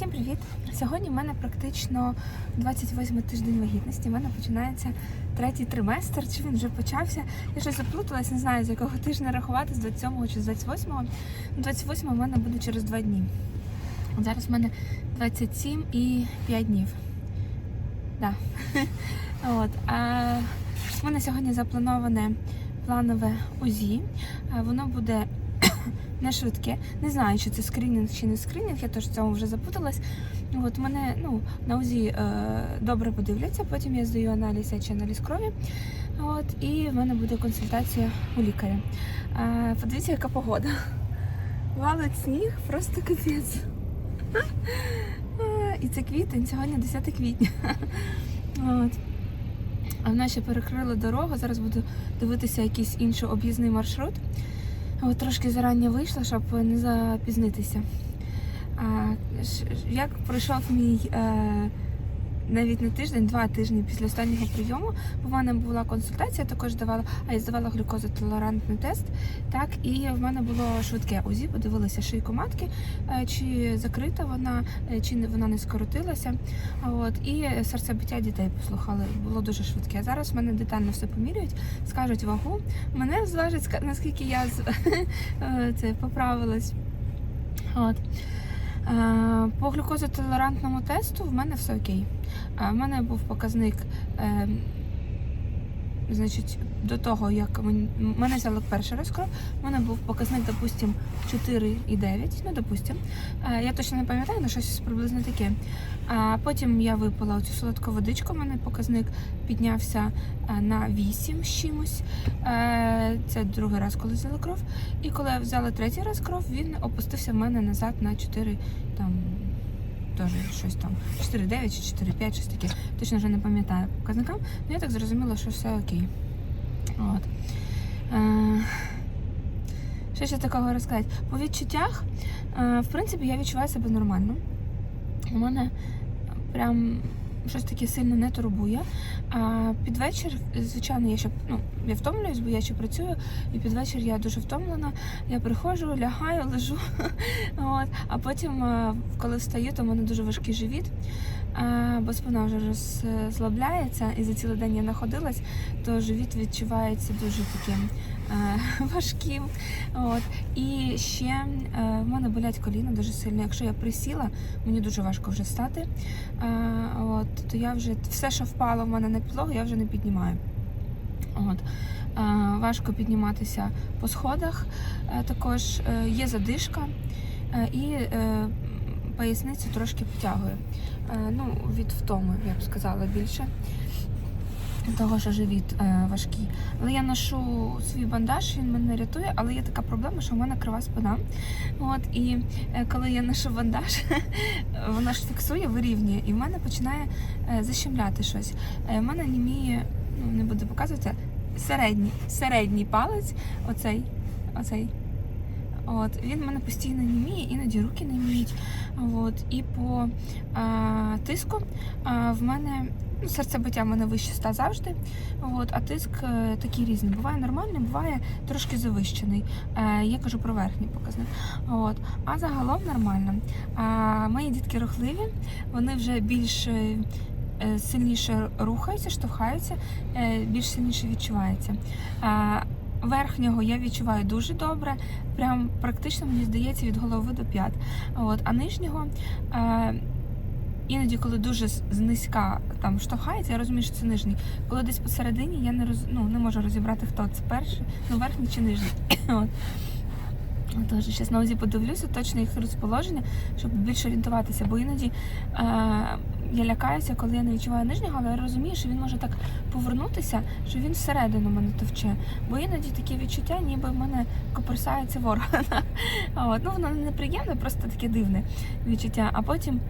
Всім привіт! Сьогодні в мене практично 28 тиждень вагітності. У мене починається третій триместр. Чи він вже почався? Я щось заплуталась, не знаю, з якого тижня рахувати, з 27 чи з 28. 28 у мене буде через 2 дні. Зараз в мене 27 і 5 днів. Да. От. А в мене сьогодні заплановане планове УЗІ. Воно буде не швидке. Не знаю, чи це скринінг чи не скринінг, я теж в цьому вже запуталась. От мене ну, на УЗІ е, добре подивляться, потім я здаю аналіз чи аналіз крові. От, і в мене буде консультація у лікаря. Е, подивіться, яка погода. Валить сніг, просто капець. Е, І це квітень, сьогодні 10 квітня. От. А в нас ще перекрили дорогу. Зараз буду дивитися якийсь інший об'їзний маршрут. От трошки зарані вийшла, щоб не запізнитися. А, як пройшов мій е, навіть не тиждень, два тижні після останнього прийому, бо в мене була консультація, також давала, а я здавала глюкозотолерантний тест. Так, і в мене було швидке УЗІ, подивилися шийку матки, е, чи закрита вона, е, чи вона не скоротилася. От, і серцебиття дітей послухали, було дуже швидке. Зараз в мене детально все поміряють, скажуть вагу. Мене зважать, наскільки я е, це поправилась. От. По глюкозотолерантному тесту в мене все окей. В мене був показник. е, Значить, до того, як мен- мене взяли перший раз кров, в мене був показник, допустим, 4,9, ну, допустим. Е, Я точно не пам'ятаю, але щось приблизно таке. А потім я випила цю солодку водичку, в мене показник піднявся е, на 8 з чимось. Е, Це другий раз, коли взяли кров. І коли я взяла третій раз кров, він опустився в мене назад на 4, там, теж щось там, 4,9 чи 4,5, щось таке. Точно вже не пам'ятаю показникам. Ну, я так зрозуміла, що все окей. От. Е, що ще такого розказати? По відчуттях, е, в принципі, я відчуваю себе нормально. У мене прям щось таке сильно не турбує. Під вечір, звичайно, я ще ну, я втомлююсь, бо я ще працюю, і під вечір я дуже втомлена. Я приходжу, лягаю, лежу. От. А потім, е, коли встаю, то в мене дуже важкий живіт, бо спина вже розслабляється, і за цілий день я находилась, то живіт відчувається дуже таким е, важким. От. І ще е, в мене болять коліна дуже сильно. Якщо я присіла, мені дуже важко вже стати. Е, От, то я вже все, що впало в мене на підлогу, я вже не піднімаю. От. Важко підніматися по сходах. Також є задишка і поясницю трошки потягує. Е, Ну, від втоми, я б сказала більше. Того, що живіт е, важкий. Але я ношу свій бандаж, він мене рятує, але є така проблема, що в мене крива спина. От, і е, коли я ношу бандаж, вона ж фіксує, вирівнює, і в мене починає защемляти щось. В мене німіє, ну не буду показувати, середній, середній палець, оцей, оцей. От, він в мене постійно німіє, іноді руки німіють. От, і по а, тиску а, в мене ну, серцебиття в мене вище 100 завжди. От, а тиск е, такий різний. Буває нормальний, буває трошки завищений. Е, я кажу про верхній показник. От, а загалом нормально. А, мої дітки рухливі, вони вже більш е, сильніше рухаються, штовхаються, е, більш сильніше відчувається. Верхнього я відчуваю дуже добре, прям практично мені здається від голови до п'ят. От, а нижнього е, іноді, коли дуже знизька там штовхається, я розумію, що це нижній. Коли десь посередині я не роз, ну, не можу розібрати, хто це перший, ну верхній чи нижній. От. Тож зараз на УЗІ подивлюся, точно їх розположення, щоб більше орієнтуватися, бо іноді е, я лякаюся, коли я не відчуваю нижнього, але я розумію, що він може так повернутися, що він всередину мене товче. Бо іноді таке відчуття, ніби в мене коперсається ворог. От, ну воно не неприємне, просто таке дивне відчуття. А потім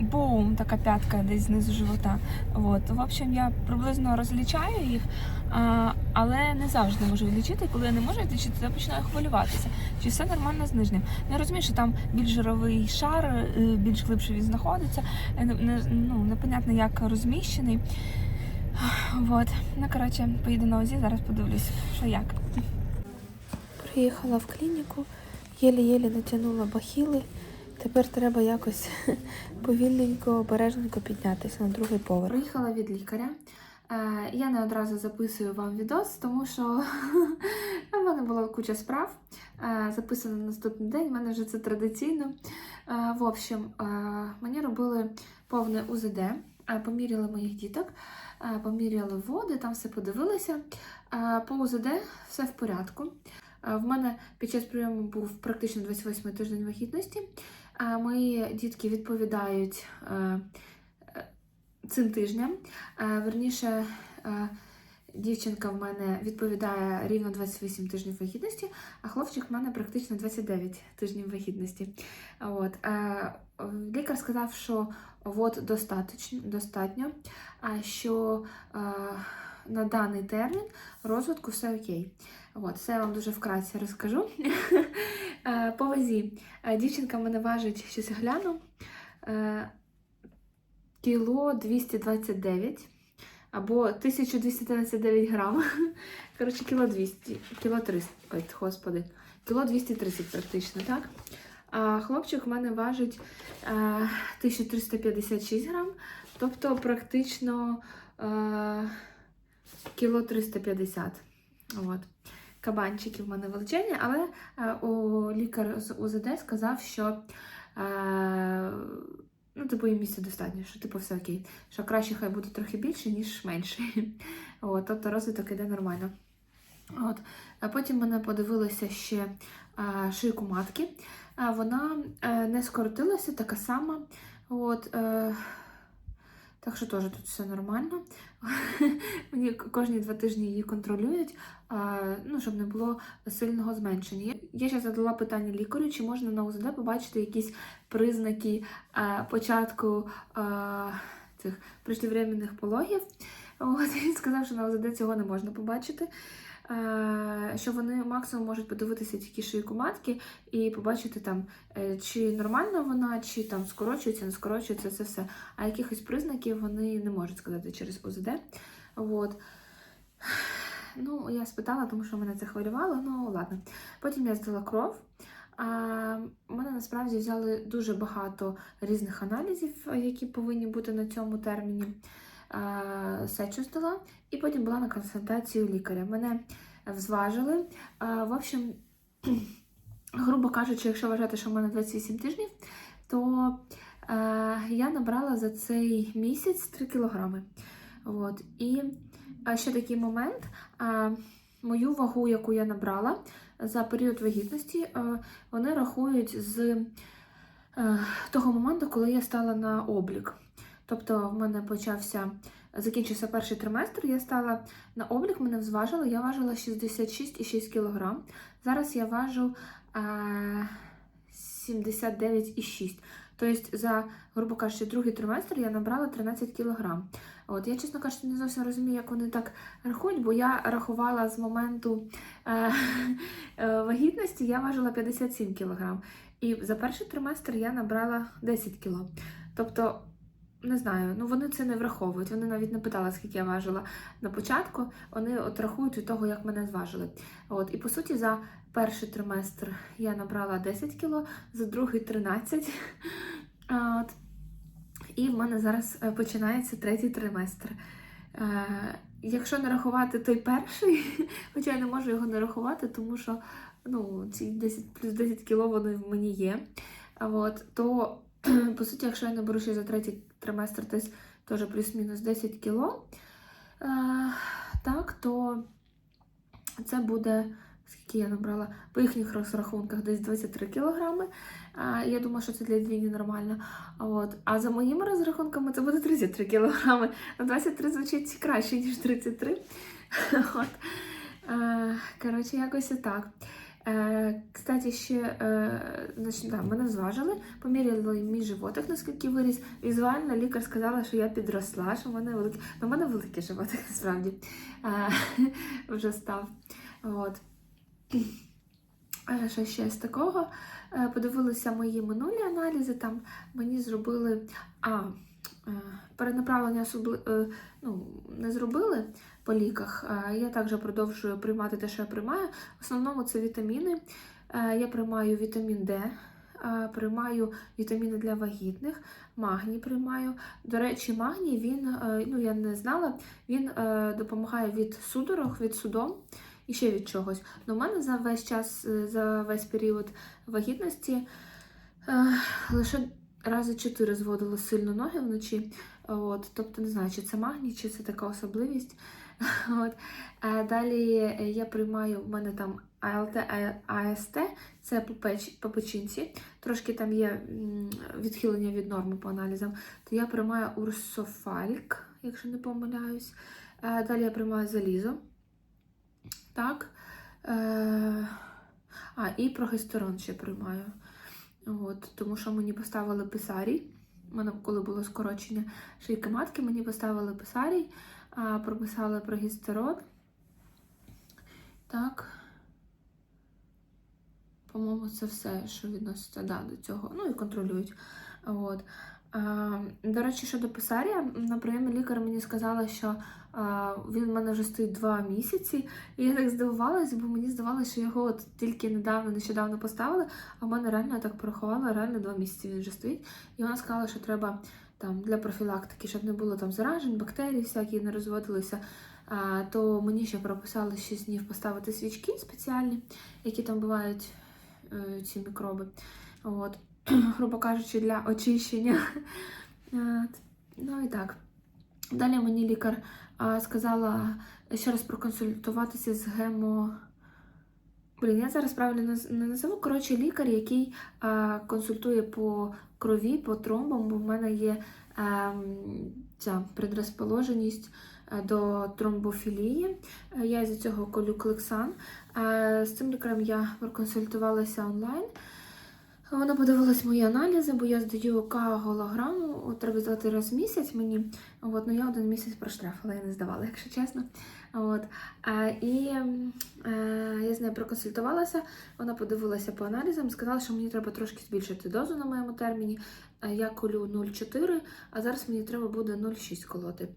бум, така п'ятка десь знизу живота. От. В общем, я приблизно розлічаю їх, але не завжди можу відлічити. Коли я не можу відлічити, то починаю хвилюватися. Чи все нормально з нижнім? Я розумію, що там більш жировий шар, е, більш глибше він знаходиться, е, ну, непонятно як розміщений. От. Ну, коротше, поїду на УЗІ, зараз подивлюсь, що як. Приїхала в клініку, єлі-єлі натягнула бахіли. Тепер треба якось повільненько, обережненько піднятися на другий поверх. Приїхала від лікаря. Е, Я не одразу записую вам відос, тому що в мене була куча справ. Е, Записано на наступний день, в мене вже це традиційно. Е, В общем, мені робили повне УЗД, поміряли моїх діток, поміряли води, там все подивилися. По УЗД все в порядку. В мене під час прийому був практично 28 тиждень вагітності. Мої дітки відповідають е, е, цим тижнем. Е, Верніше, дівчинка в мене відповідає рівно 28 тижнів вагітності, а хлопчик в мене практично 29 тижнів вагітності. От. Лікар сказав, що вод достатньо, достатньо а що на даний термін розвитку все окей. От, це я вам дуже вкратце розкажу. Е, По вазі. Е, Дівчинка мене важить, щось гляну. е, Кіло 229 або 1229 грам. Коротше, кіло 200, кіло 300, ой, господи, кіло 230 практично, так? А хлопчик в мене важить е, 1356 грам, тобто практично кіло 350. От. Кабанчики в мене величезні, але е, у лікар з УЗД сказав, що е, ну, типу, їм місця достатньо, що типу все окей. Що краще хай буде трохи більше, ніж менше. От, тобто розвиток іде нормально. От. Потім мене подивилися ще а, шийку матки. Вона е, не скоротилася, така сама. От, е, так що теж тут все нормально. Мені кожні два тижні її контролюють, ну, щоб не було сильного зменшення. Я ще задала питання лікарю, чи можна на УЗД побачити якісь признаки початку цих преждевременних пологів. От, він сказав, що на УЗД цього не можна побачити. Е, Що вони максимум можуть подивитися тільки шийку матки і побачити там, е, чи нормальна вона, чи там скорочується, не скорочується це все. А якихось признаків вони не можуть сказати через УЗД. От. Ну, я спитала, тому що мене це хвилювало, ну ладно. Потім я здала кров. А, мене насправді взяли дуже багато різних аналізів, які повинні бути на цьому терміні. А, і потім була на консультації у лікаря. Мене взважили. А, в общем, грубо кажучи, якщо вважати, що в мене 28 тижнів, то я набрала за цей місяць 3 кілограми. От. І ще такий момент. Мою вагу, яку я набрала за період вагітності, вони рахують з того моменту, коли я стала на облік. Тобто, в мене почався, закінчився перший триместр, я стала на облік, мене взважили, я важила 66,6 кг. Зараз я важу е, 79,6 Тобто, за, грубо кажучи, другий триместр я набрала 13 кг. От, я, чесно кажучи, не зовсім розумію, як вони так рахують, бо я рахувала з моменту е, е, вагітності, я важила 57 кг. І за перший триместр я набрала 10 кг. Тобто, не знаю, ну вони це не враховують. Вони навіть не питали, скільки я важила на початку. Вони от рахують від того, як мене зважили. От, і по суті, за перший триместр я набрала 10 кг, за другий 13 От. І в мене зараз е, починається третій триместр. Е, якщо не рахувати той перший, хоча я не можу його не рахувати, тому що ну, ці 10 плюс 10 кіло вони в мені є. От, то, по суті, якщо я наберу ще за третій триместр десь теж плюс-мінус 10 кіло, е, так, то це буде. Скільки я набрала по їхніх розрахунках десь 23 кілограми. А, я думаю, що це для двійні нормально. От. А за моїми розрахунками це буде 33 кілограми. На 23 звучить краще, ніж 33. От. Е, коротше, якось і так. Е, кстати, ще е, значить, да, мене зважили, поміряли мій животик, наскільки виріс. Візуально лікар сказала, що я підросла, що в мене великий. Ну, в мене великий животик, насправді е, вже став. От. Що ще з такого? Подивилися мої минулі аналізи, там мені зробили. А, перенаправлення особли... е, ну, не зробили по ліках. Е, Я також продовжую приймати те, що я приймаю. В основному це вітаміни. Е, Я приймаю вітамін Д е, приймаю вітаміни для вагітних, магній приймаю. До речі, магній він, е, ну я не знала, він е, допомагає від судорог, від судом і ще від чогось. Но в мене за весь час, е, за весь період вагітності е, лише рази чотири зводило сильно ноги вночі. От, тобто не знаю, чи це магній, чи це така особливість. От. А далі е, я приймаю, в мене там АЛТ, АСТ, це по, по печінці. Трошки там є відхилення від норми по аналізам. То я приймаю урсофальк, якщо не помиляюсь. Е, Далі я приймаю залізо. Так. Е, А, і прогестерон ще приймаю. От, тому що мені поставили писарій. У мене коли було скорочення шийки матки, мені поставили писарій, прописали прогістерон. Так. По-моєму, це все, що відноситься да, до цього. Ну і контролюють. От. А, до речі, щодо писарія, на прийомі лікар мені сказала, що він в мене вже стоїть два місяці. І я так здивувалася, бо мені здавалося, що його от тільки недавно, нещодавно поставили, а в мене реально так порахувала, реально два місяці він вже стоїть. І вона сказала, що треба там для профілактики, щоб не було там заражень, бактерій, всякі не розводилися. То мені ще прописали 6 днів поставити свічки спеціальні, які там бувають е, ці мікроби. От. Грубо кажучи, для очищення. Ну і так. Далі мені лікар сказала ще раз проконсультуватися з гемо. Блін, я зараз правильно не назову. Коротше, лікар, який а, консультує по крові, по тромбам, бо в мене є ем, ця предрозположеність е, до тромбофілії. Е, Я з цього колю клексан. Е, З цим лікарем я проконсультувалася онлайн. Вона подивилась мої аналізи, бо я здаю К-голограму, от треба здати раз в місяць мені. От, ну я один місяць проштрафила, я не здавала, якщо чесно. От. А, і е, я з нею проконсультувалася, вона подивилася по аналізам, сказала, що мені треба трошки збільшити дозу на моєму терміні. Е, Я колю 0,4, а зараз мені треба буде 0,6 колоти.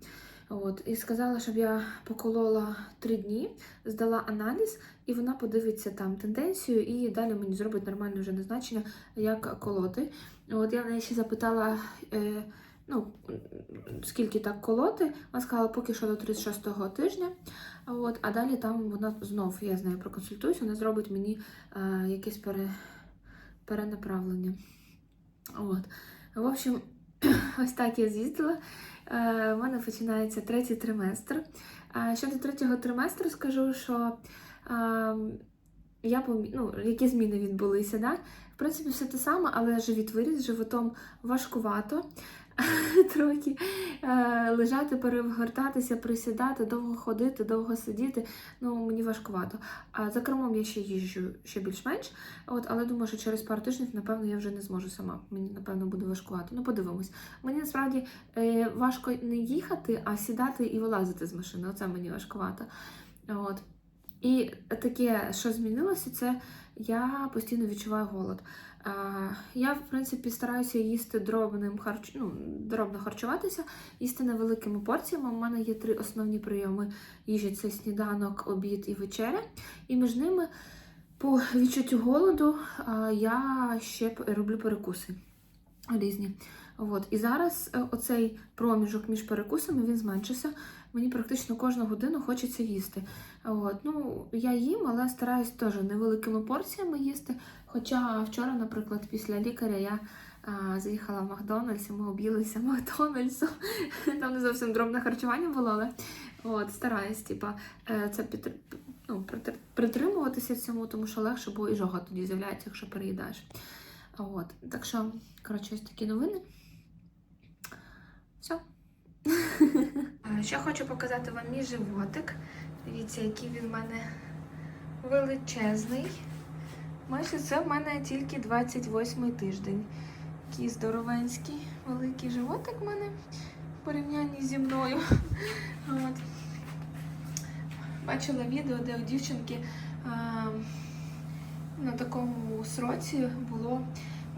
От, і сказала, щоб я поколола 3 дні, здала аналіз, і вона подивиться там тенденцію, і далі мені зробить нормальне вже назначення, як колоти. От я в неї ще запитала, е, ну, скільки так колоти. Вона сказала, поки що до 36-го тижня. От, а далі там вона знов, я з нею проконсультуюсь, вона зробить мені е, якесь пере, перенаправлення. От. В общем, ось так я з'їздила. Е, У мене починається третій триместр. Щодо третього триместру, скажу, що е, я помі... ну, які зміни відбулися. Да? В принципі, все те саме, але живіт виріс, животом важкувато. Трохи е, лежати, перегортатися, присідати, довго ходити, довго сидіти. Ну, мені важкувато. А за кермом я ще їжджу ще більш-менш. От, але думаю, що через пару тижнів, напевно, я вже не зможу сама. Мені, напевно, буде важкувато. Ну, подивимось. Мені насправді е, важко не їхати, а сідати і вилазити з машини. Оце мені важкувато. От. І таке, що змінилося, це я постійно відчуваю голод. Я, в принципі, стараюся їсти дробним харч... ну, дробно харчуватися, їсти невеликими порціями. У мене є три основні прийоми їжі: це сніданок, обід і вечеря. І між ними, по відчуттю голоду, я ще роблю перекуси різні. От. І зараз е, оцей проміжок між перекусами він зменшився. Мені практично кожну годину хочеться їсти. От. Ну, я їм, але стараюсь теж невеликими порціями їсти. Хоча вчора, наприклад, після лікаря я а, заїхала в Макдональдс, і ми об'їлися Макдональдсу. Там не зовсім дробне харчування було, але от, стараюсь, типа, е, це підтр... ну, притримуватися цьому, тому що легше, бо і жога тоді з'являється, якщо переїдаєш. От. Так що, коротше, ось такі новини. Все. Ще хочу показати вам мій животик. Дивіться, який він в мене величезний. Майже це в мене тільки 28 тиждень. Такий здоровенський великий животик в мене в порівнянні зі мною. От. Бачила відео, де у дівчинки а, на такому сроці було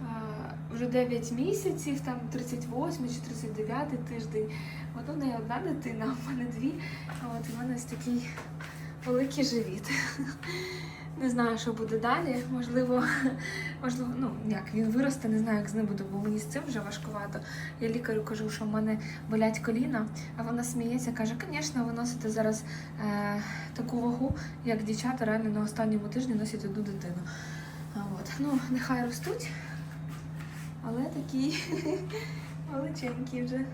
а, вже 9 місяців, там 38 чи 39 тиждень. От у неї одна дитина, а в мене дві. От, в мене ось такий великий живіт. Не знаю, що буде далі. Можливо, можливо, ну як він виросте, не знаю, як з ним буду, бо мені з цим вже важкувато. Я лікарю кажу, що в мене болять коліна, а вона сміється, каже, звісно, ви носите зараз е, таку вагу, як дівчата реально на останньому тижні носять одну дитину. От. Ну, нехай ростуть, але такі величенькі вже.